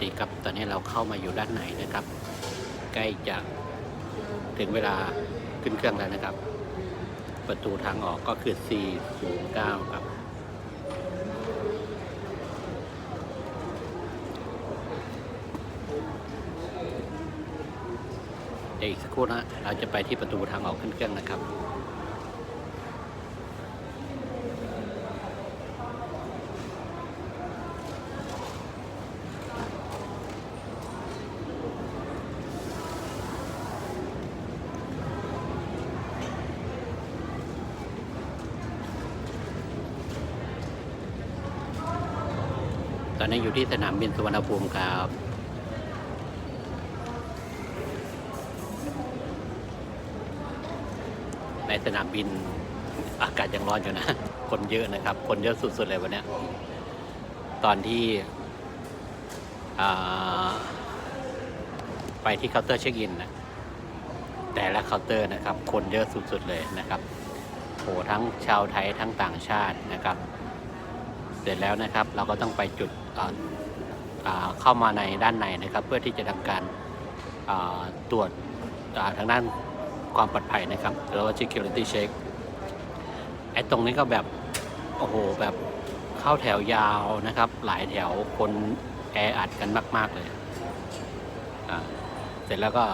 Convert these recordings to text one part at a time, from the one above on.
ติครับ ตอนนี้เราเข้ามาอยู่ด้านในนะครับ ใกล้จะถึงเวลาขึ้นเครื่องแล้วนะครับ ประตูทางออกก็คือ 409 ครับ เดี๋ยวอีกสักครู่นะ เราจะไปที่ประตูทางออกขึ้นเครื่องนะครับ ตอนนี้อยู่ที่สนามบินสุวรรณภูมิครับในสนามบินอากาศยังร้อนอยู่นะ คนเยอะนะครับ คนเยอะสุดๆเลยวันนี้ตอนที่ไปที่เคาน์เตอร์เช็คอินนะแต่ละเคาน์เตอร์นะครับ คนเยอะสุดๆเลยนะครับโหทั้งชาวไทยทั้งต่างชาตินะครับ เสร็จแล้วนะครับ เราก็ต้องไปจุด เข้ามาในด้านในนะครับ เพื่อที่จะทำการาตรวจาทางด้านความปลอดภัยนะครับหรือว่า security check ไอ้ตรงนี้ก็แบบโอ้โหแบบเข้าแถวยาวนะครับ หลายแถวคนแออัดกันมาก ๆ เลยเสร็จแล้วก็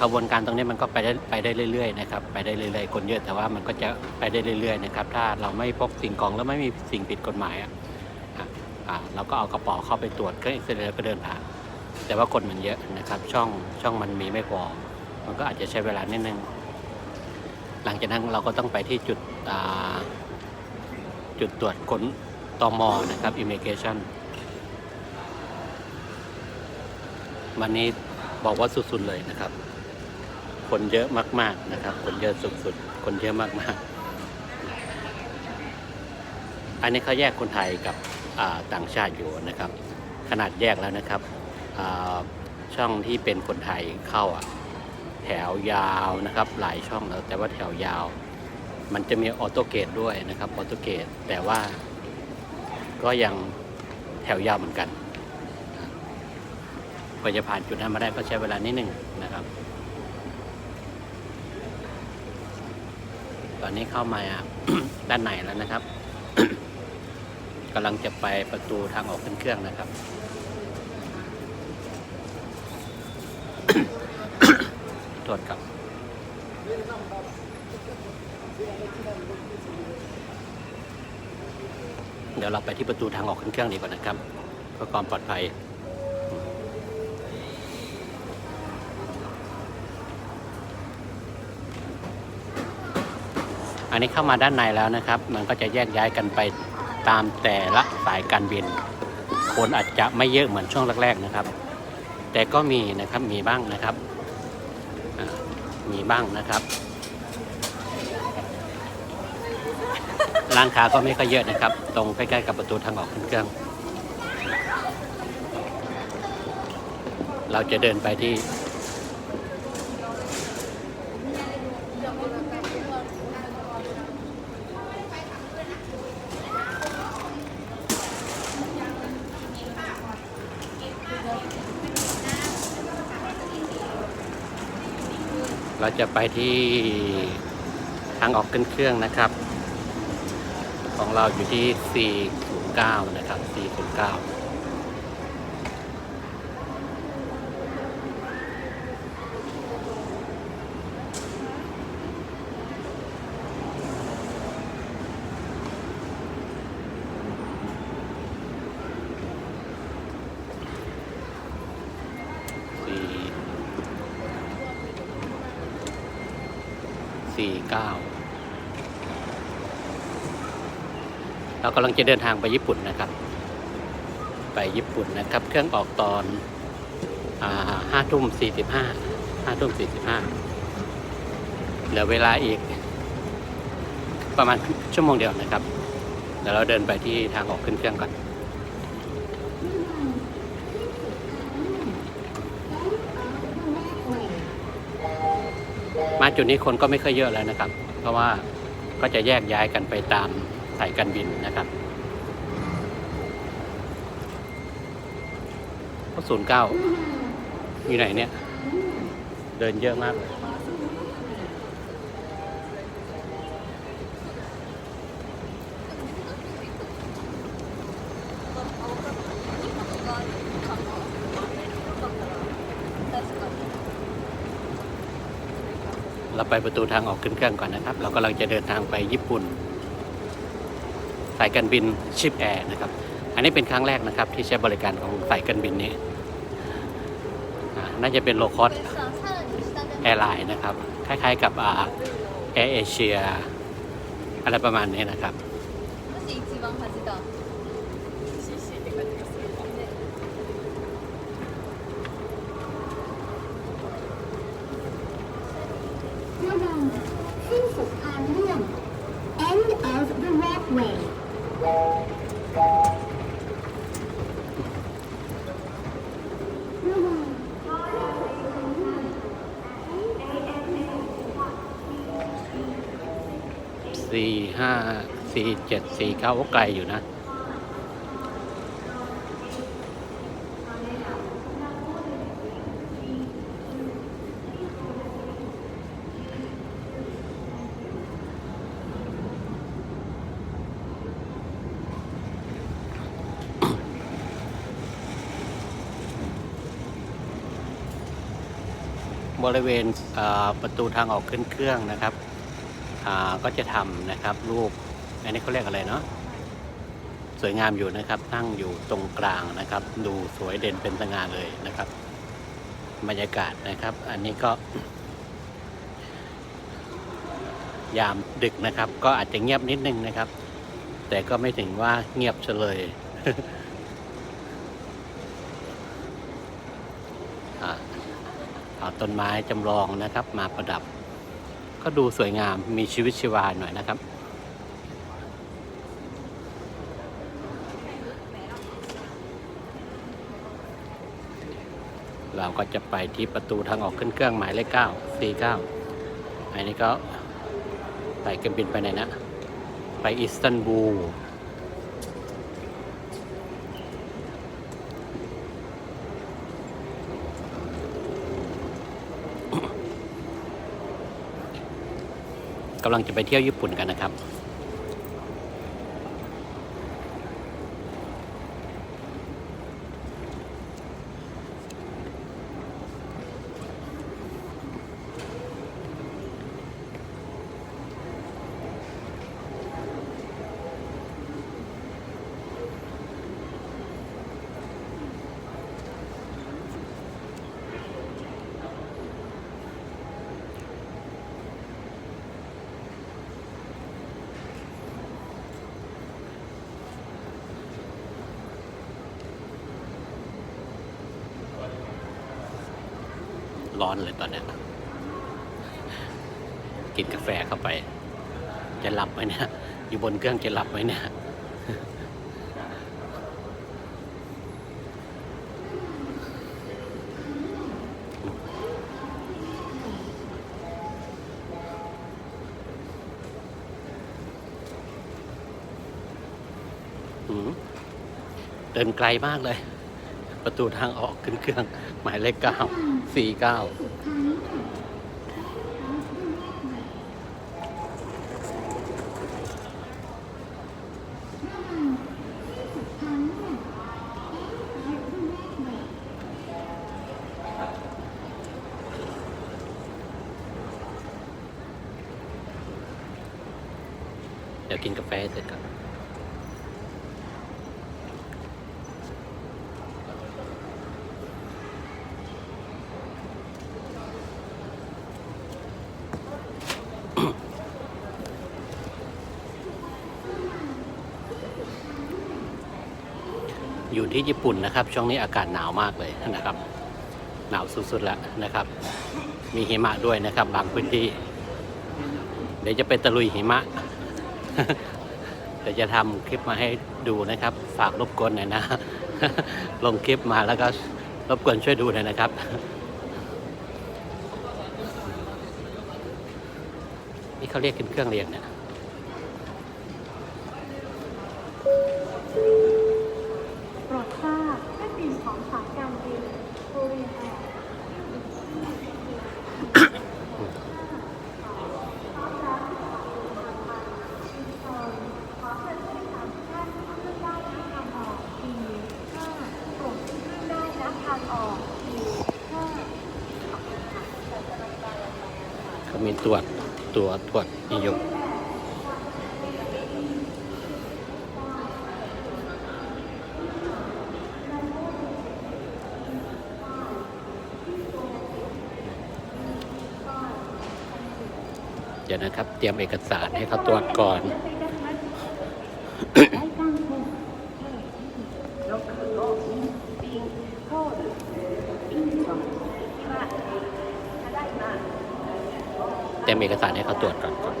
ขบวนการตรงนี้มันก็ไปได้ไปได้เรื่อยๆนะครับไปได้เรื่อยๆคนเยอะแต่ว่ามันก็จะไปได้เรื่อยๆนะครับ ถ้าเราไม่พกสิ่งของแล้วไม่มีสิ่งผิดกฎหมาย อะอะอ่าเราก็เอากระเป๋าเข้าไปตรวจเครื่องเอ็กซเรย์ก็เดินผ่านแต่ว่าคนมันเยอะนะครับช่องช่องมันมีไม่พอมันก็อาจจะใช้เวลานิดนึง หลังจากนั้นเราก็ต้องไปที่จุดจุดตรวจคนตอมอนะครับ immigration วันนี้บอกว่าสุดๆเลยนะครับ คนเยอะมากๆนะครับ คนเยอะสุดๆ คนเยอะมากๆ อันนี้เขาแยกคนไทยกับ ต่างชาติอยู่นะครับ ขนาดแยกแล้วนะครับช่องที่เป็นคนไทยเข้าแถวยาวนะครับ หลายช่องแล้วแต่ว่าแถวยาว มันจะมีออโต้เกตด้วยนะครับออโต้เกตแต่ว่าก็ยังแถวยาวเหมือนกันกว่าจะผ่านจุดนั้นมาได้ก็ใช้เวลานิดหนึ่งนะครับ ตอนนี้เข้ามาด้านในแล้วนะครับำลังจะไปประตูทางออกขึ้นเครื่องนะครับตรวจกับ เดี๋ยวเราไปที่ประตูทางออกขึ้นเครื่องดีกว่านะครับเพื่อความปลอดภัยอันนี้เข้ามาด้านในแล้วนะครับ มันก็จะแยกย้ายกันไป ตามแต่ละสายการบิน คนอาจจะไม่เยอะเหมือนช่วงแรกๆนะครับ แต่ก็มีนะครับมีบ้างนะครับมีบ้างนะครับ ร้านค้าก็ไม่ค่อยเยอะนะครับ ตรงใกล้ๆกับประตูทางออกขึ้นเครื่อง เราจะเดินไปที่ เราจะไปที่ทางออกขึ้นเครื่องนะครับ ของเราอยู่ที่ 409 นะครับ 409 สี่เก้าเรากำลังจะเดินทางไปญี่ปุ่นนะครับ ไปญี่ปุ่นนะครับ เครื่องออกตอนห้าทุ่มสี่สิบห้าห้าทุ่มสี่สิบห้าเหลือเวลาอีก ประมาณชั่วโมงเดียวนะครับ เดี๋ยวเราเดินไปที่ทางออกขึ้นเครื่องก่อน มาจุดนี้คนก็ไม่ค่อยเยอะแล้วนะครับ เพราะว่าก็จะแยกย้ายกันไปตามสายการบินนะครับศูนย์เก้าอยู่ไหนเนี่ย เดินเยอะมากเลย ไปประตูทางออกขึ้นเครื่องก่อนนะครับ เรากำลังจะเดินทางไปญี่ปุ่น สายการบินชิปแอร์นะครับ อันนี้เป็นครั้งแรกนะครับ ที่ใช้บริการของสายการบินนี้ น่าจะเป็นโลคอสแอร์ไลน์นะครับ คล้ายๆกับแอร์เอเชียอะไรประมาณนี้นะครับ ห้าสี่เจ็ดสี่เก้าโอ้ไกลอยู่นะบริเวณประตูทางออกขึ้นเครื่องนะครับ ก็จะทำนะครับรูปอันนี้เขาเรียกอะไรเนาะสวยงามอยู่นะครับ ตั้งอยู่ตรงกลางนะครับ ดูสวยเด่นเป็นสง่าเลยนะครับบรรยากาศนะครับ อันนี้ก็ ยามดึกนะครับ ก็อาจจะเงียบนิดนึงนะครับ แต่ก็ไม่ถึงว่าเงียบเฉลยอ่าเอาต้นไม้จำลองนะครับ มาประดับ ก็ดูสวยงามมีชีวิตชีวาหน่อยนะครับ เราก็จะไปที่ประตูทางออกขึ้นเครื่องหมายเลขเก้าสี่เก้าอันนี้ก็ไปกันบินไปไหนนะ ไปอิสตันบูลำลังจะไปเที่ยวญี่ปุ่นกันนะครับ ร้อนเลยตอนนี้กินกาแฟเข้าไป จะหลับไหมเนี่ยอยู่บนเครื่องจะหลับไหมเนี่ยเดินไกลมากเลย ประตูทางออกขึ้นเครื่อง หมายเลขเก้าสี่เก้าเดี๋ยวกินกาแฟเสร็จก่อน อยู่ที่ญี่ปุ่นนะครับ ช่วงนี้อากาศหนาวมากเลยนะครับ หนาวสุดๆแล้วนะครับ มีหิมะด้วยนะครับ บางพื้นที่ เดี๋ยวจะไปตะลุยหิมะเดี๋ยวจะทำคลิปมาให้ดูนะครับ ฝากรบกวนหน่อยนะ ลงคลิปมาแล้วก็รบกวนช่วยดูหน่อยนะครับนี่เขาเรียกขึ้นเครื่องเรียนเนี่ย โปรดทราบเครื่องบินของสายการบิน เขามีตรวจ ตัวตรวจนิยมเดี๋ยวนะครับ เตรียมเอกสารให้เขาตรวจก่อน เตรียมเอกสารให้เขาตรวจก่อนก่อน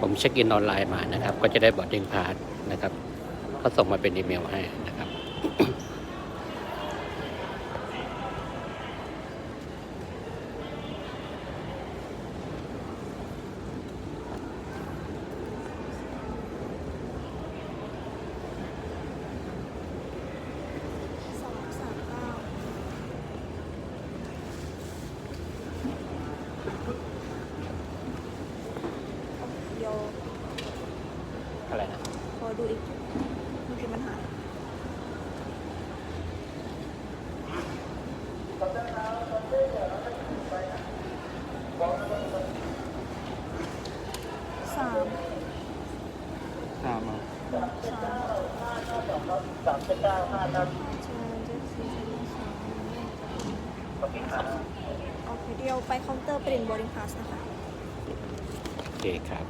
ผม เช็คอินออนไลน์มานะครับ ก็จะได้บอดดิ้งพาสนะครับก็ส่งมาเป็นอีเมลให้นะครับ สองสามเก้าเดี๋ยว อะไรนะ ขอดูอีกมันคือปัญหาสาม ตามมา สามสามเก้าห้าครับใช่เจ็ดสี่สาม โอเคเดียวไปเคาน์เตอร์ปริ้นบอร์ดิ้งพาสนะคะ โอเคครับ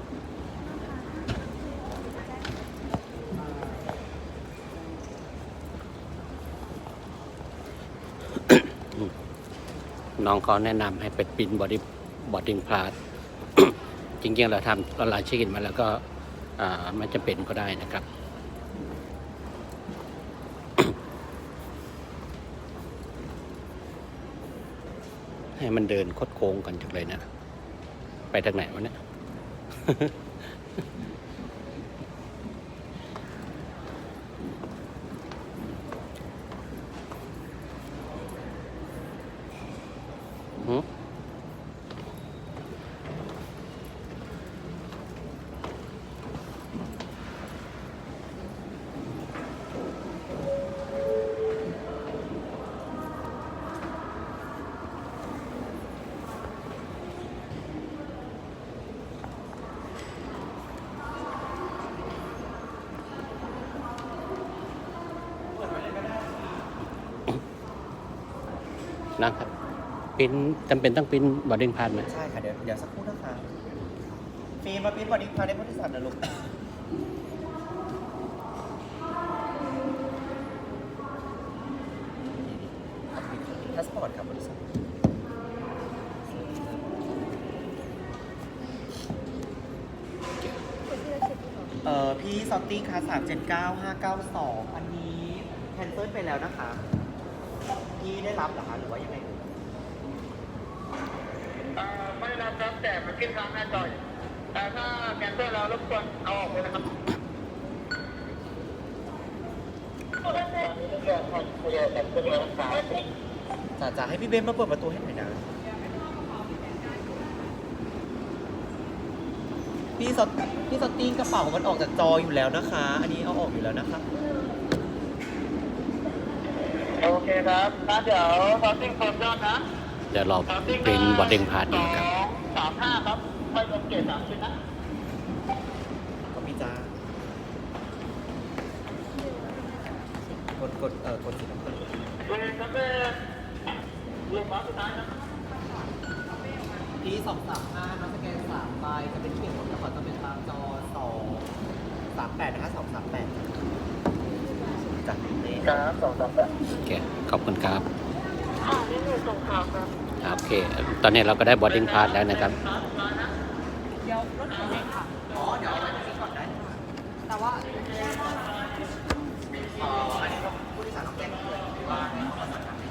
น้องเขาแนะนำให้ไปปรินบอดี้บอดิ้งพลาสจริงๆ เราทำออนไลน์เช็คอินมาแล้วก็อ่าไม่จำเป็นก็ได้นะครับ ให้มันเดินคดโค้งกันจังเลยนะ ไปทางไหนวะเนี่ย นะครับปริ้นจำเป็นต้องปริ้นบอดดิ้งพาสไหมใช่ค่ะ เดี๋ยวเดี๋ยวสักครู่นะคะฟีมาปิ้นบอดี้พาร์ทในผู้โดยสารนะลูกพาสปอร์ตครับบริษัทเอ่อพี่ซอตติ้งค่ะ3 7 9 5 9 2 อันนี้แคนเซิลไปแล้วนะคะ พี่ได้รับเหรอคะหรือว่ายังไงเอ่ยเอ่อไม่รับครับแต่มันขึ้นทางหน้าจออยู่แต่ถ้าแคนเซิลแล้วรบกวนเอาออกเลยนะครับตอนนี้เรื่องของคุยกับคุยกับสาวจ๋าจ๋าให้พี่เบนมาเปิดประตูให้หน่อยนะพี่สตพี่สติ้งกระเป๋ามันออกจากจออยู่แล้วนะคะ อันนี้เอาออกอยู่แล้วนะคะโอ เคครับงั้นเดี๋ยวซอสติ้งเฟิร์มยอดนะเดี๋ยวรอซอสติ้งปริ้นบอดดิ้งพาสสอีอกงครับสามห้าครับไม่รวมเกรดสามชิ้นนะก็มีจ้ากดกดเอ่อกดสีน้ำเงินเวรก็เป็นลูกบอสสุดท้ายนะพี่สองสามห้าน้องสแกนสามใบจะเป็นเขียนหมดแล้วก็จะเป็นตามจอสองสามแปดนะคะสองสามแปด จ้ะนี่ครับสองสามแปดโอเคขอบคุณครับค่ะนี่หนูส่งข่าวครับโอเค ตอนนี้เราก็ได้บอดดิ้งพาสแล้วนะครับเดี๋ยวรถเข็นเองค่ะอ๋อเดี๋ยวเอาไว้ตรงนี้ก่อนได้ค่ะแต่ว่าอ๋ออันนี้ต้องผู้โดยสารต้องแจ้งเตือนว่าให้เขามาสั่งให้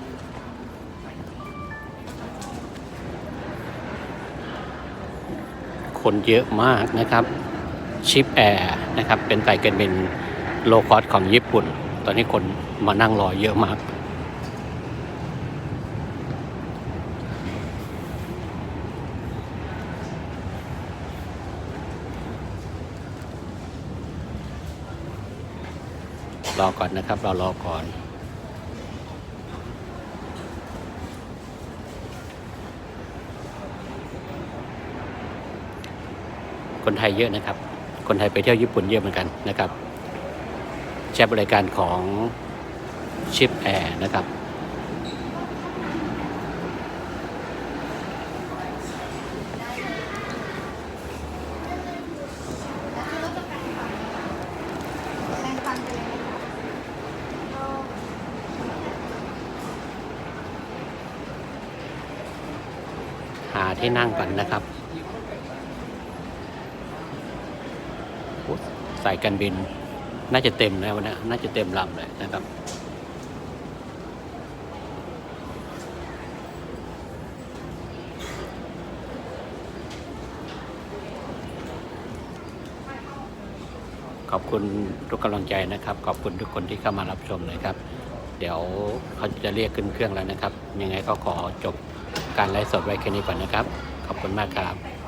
คนเยอะมากนะครับชิปแอร์นะครับเป็นไฟการบินโลคอสของญี่ปุ่นต อนนี้คนมานั่งรอเยอะมาก รอก่อนนะครับ เรารอก่อนคนไทยเยอะนะครับ คนไทยไปเที่ยวญี่ปุ่นเยอะเหมือนกันนะครับ ใช้บริการของชิปแอร์นะครับ หาที่นั่งก่อนนะครับโอ้สายการบิน น่าจะเต็มนะวันนี้น่าจะเต็มลำเลยนะครับ ขอบคุณทุกกำลังใจนะครับ ขอบคุณทุกคนที่เข้ามารับชมนะครับ เดี๋ยวเขาจะเรียกขึ้นเครื่องแล้วนะครับ ยังไงก็ขอจบการไลฟ์สดไว้แค่นี้ก่อนนะครับ ขอบคุณมากครับ